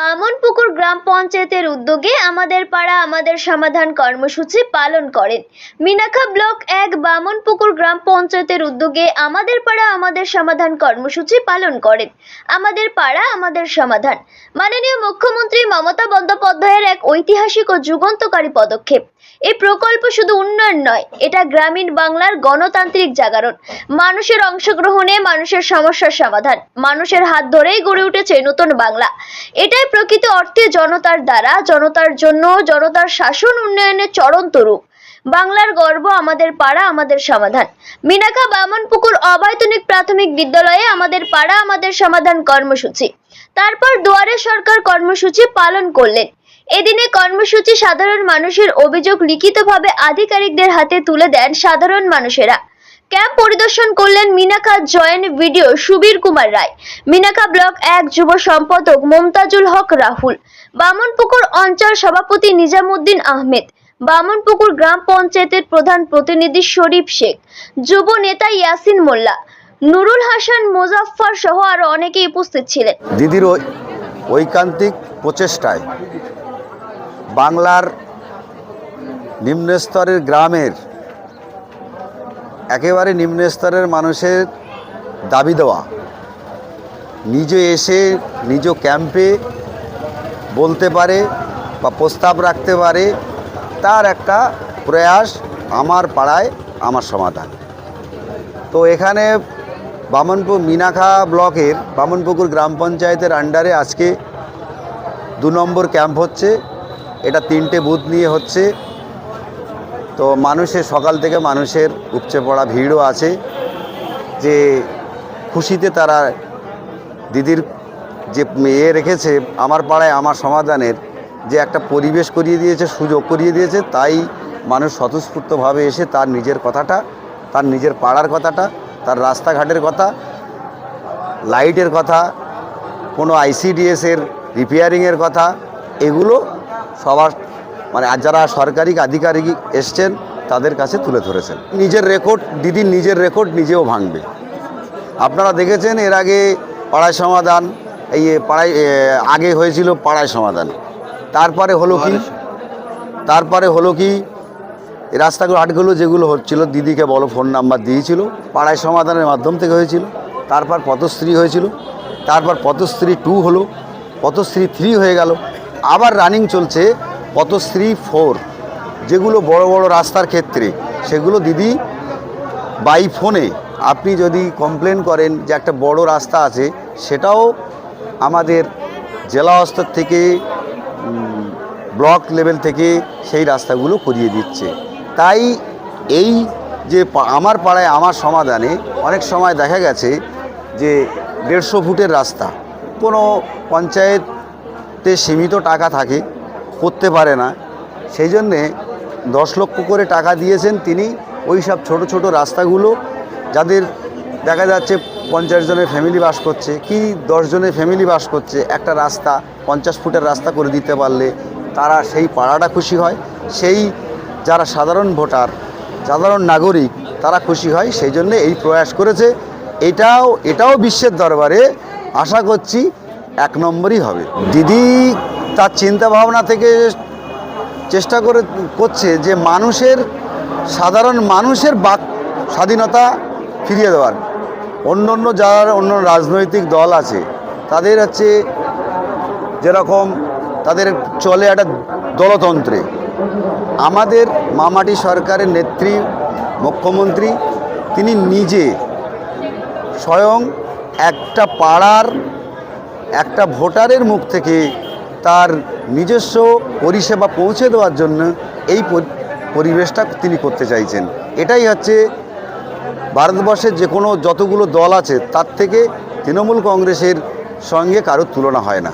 বামনপুকুর গ্রাম পঞ্চায়েতের উদ্যোগে আমাদের পাড়া, আমাদের সমাধান কর্মসূচি পালন করেন। মিনাখা ব্লক এক বামনপুকুর গ্রাম পঞ্চায়েতের উদ্যোগে আমাদের পাড়া, আমাদের সমাধান কর্মসূচি পালন করেন। আমাদের পাড়া, আমাদের সমাধান। মাননীয় মুখ্যমন্ত্রী মমতা বন্দ্যোপাধ্যায়ের এক ঐতিহাসিক ও যুগান্তকারী পদক্ষেপ। এই প্রকল্প শুধু উন্নয়ন নয়, এটা গ্রামীণ বাংলার গণতান্ত্রিক জাগরণ। মানুষের অংশগ্রহণে মানুষের সমস্যার সমাধান। মানুষের হাত ধরেই গড়ে উঠেছে নতুন বাংলা। এটাই প্রকৃত অর্থে জনতার দ্বারা, জনতার জন্য, জনতার শাসন উন্নয়নের চরন্ত রূপ বাংলার গর্ব আমাদের পাড়া, আমাদের সমাধান। মিনাকা বামনপুকুর অবৈতনিক প্রাথমিক বিদ্যালয়ে আমাদের পাড়া, আমাদের সমাধান কর্মসূচি। তারপর দুয়ারে সরকার কর্মসূচি পালন করলেন। এদিনে কর্মসূচি সাধারণ মানুষের অভিযোগ লিখিতভাবে আধিকারিকদের হাতে তুলে দেন সাধারণ মানুষেরা। ক্যাম্প পরিদর্শন করলেন Minakha joint BDO Subir Kumar Roy. Minakha block এক যুব সম্পাদক মমতাজুল হক রাহুল। বামনপুকুর অঞ্চল সভাপতি নিজামুদ্দিন আহমেদ। বামনপুকুর গ্রাম পঞ্চায়েতের প্রধান প্রতিনিধি শরীফ শেখ। যুব নেতা ইয়াসিন মোল্লা। নুরুল হাসান মোজাফফর সহ আরও অনেকেই উপস্থিত ছিলেন। দিদির ঐকান্তিক প্রচেষ্টায় বাংলার নিম্নস্তরের গ্রামের একেবারে নিম্নস্তরের মানুষের দাবি দেওয়া। নিজে এসে, নিজ ক্যাম্পে বলতে পারে বা প্রস্তাব রাখতে পারে, তার একটা প্রয়াস আমার পাড়ায় আমার সমাধান। তো এখানে বামনপুর মিনাখা ব্লকের, বামনপুকুর গ্রাম পঞ্চায়েতের আন্ডারে আজকে দু নম্বর ক্যাম্প হচ্ছে। এটা তিনটে বুথ নিয়ে হচ্ছে। তো মানুষের সকাল থেকে মানুষের উপচে পড়া ভিড়ও আছে যে খুশিতে তারা দিদির যে ইয়ে রেখেছে, আমার পাড়ায় আমার সমাধানের যে একটা পরিবেশ করিয়ে দিয়েছে, সুযোগ করিয়ে দিয়েছে, তাই মানুষ স্বতঃস্ফূর্তভাবে এসে তার নিজের কথাটা, তার নিজের পাড়ার কথাটা, তার রাস্তাঘাটের কথা, লাইটের কথা, কোনো আইসিডিএসের রিপেয়ারিংয়ের কথা, এগুলো সবার মানে আর যারা সরকারি আধিকারিক এসছেন, তাদের কাছে তুলে ধরেছেন। নিজের রেকর্ড দিদির নিজের রেকর্ড নিজেও ভাঙবে। আপনারা দেখেছেন, এর আগে পাড়ায় সমাধান, এই পাড়ায় আগে হয়েছিল পাড়ায় সমাধান। তারপরে হলো কি? তারপরে হলো কি? হাটগুলো যেগুলো হচ্ছিল, দিদিকে বলো ফোন নাম্বার দিয়েছিল, পাড়ায় সমাধানের মাধ্যম থেকে হয়েছিল। তারপর পথশ্রী হয়েছিল, তারপর পথশ্রী টু হলো, পথশ্রী থ্রি হয়ে গেল। আবার রানিং চলছে পথশ্রী ফোর, যেগুলো বড় বড় রাস্তার ক্ষেত্রে, সেগুলো দিদি, বাই ফোনে আপনি যদি কমপ্লেন করেন যে একটা বড় রাস্তা আছে, সেটাও আমাদের জেলা স্তর থেকে ব্লক লেভেল থেকে সেই রাস্তাগুলো করিয়ে দিচ্ছে। তাই এই যে আমার পাড়ায় আমার সমাধানে অনেক সময় দেখা গেছে যে দেড়শো ফুটের রাস্তা, কোনো পঞ্চায়েতে সীমিত টাকা থাকে করতে পারে না। সেই জন্যে দশ লক্ষ করে টাকা দিয়েছেন তিনি। ওই সব ছোটো ছোটো রাস্তাগুলো যাদের দেখা যাচ্ছে পঞ্চাশ জনের ফ্যামিলি বাস করছে, কি জনের ফ্যামিলি বাস করছে, একটা রাস্তা, পঞ্চাশ ফুটের রাস্তা করে দিতে পারলে তারা সেই পাড়াটা খুশি হয়। সেই যারা সাধারণ ভোটার, সাধারণ নাগরিক, তারা খুশি হয়। সেই জন্য এই প্রয়াস করেছে। এটাও এটাও বিশ্বের দরবারে আশা করছি এক নম্বরই হবে। দিদি তার চিন্তা ভাবনা থেকে চেষ্টা করে করছে যে মানুষের, সাধারণ মানুষের বাক, স্বাধীনতা ফিরিয়ে দেওয়ার। অন্য অন্য যারা অন্য রাজনৈতিক দল আছে, তাদের হচ্ছে যেরকম তাদের চলে একটা দলতন্ত্রে। আমাদের মামাটি সরকারের নেত্রী, মুখ্যমন্ত্রী, তিনি নিজে স্বয়ং একটা পাড়ার, একটা ভোটারের মুখ থেকে তার নিজস্ব পরিষেবা পৌঁছে দেওয়ার জন্য এই পরিবেশটা তিনি করতে চাইছেন। এটাই হচ্ছে ভারতবর্ষের যে কোনো যতগুলো দল আছে, তার থেকে তৃণমূল কংগ্রেসের সঙ্গে কারোর তুলনা হয় না।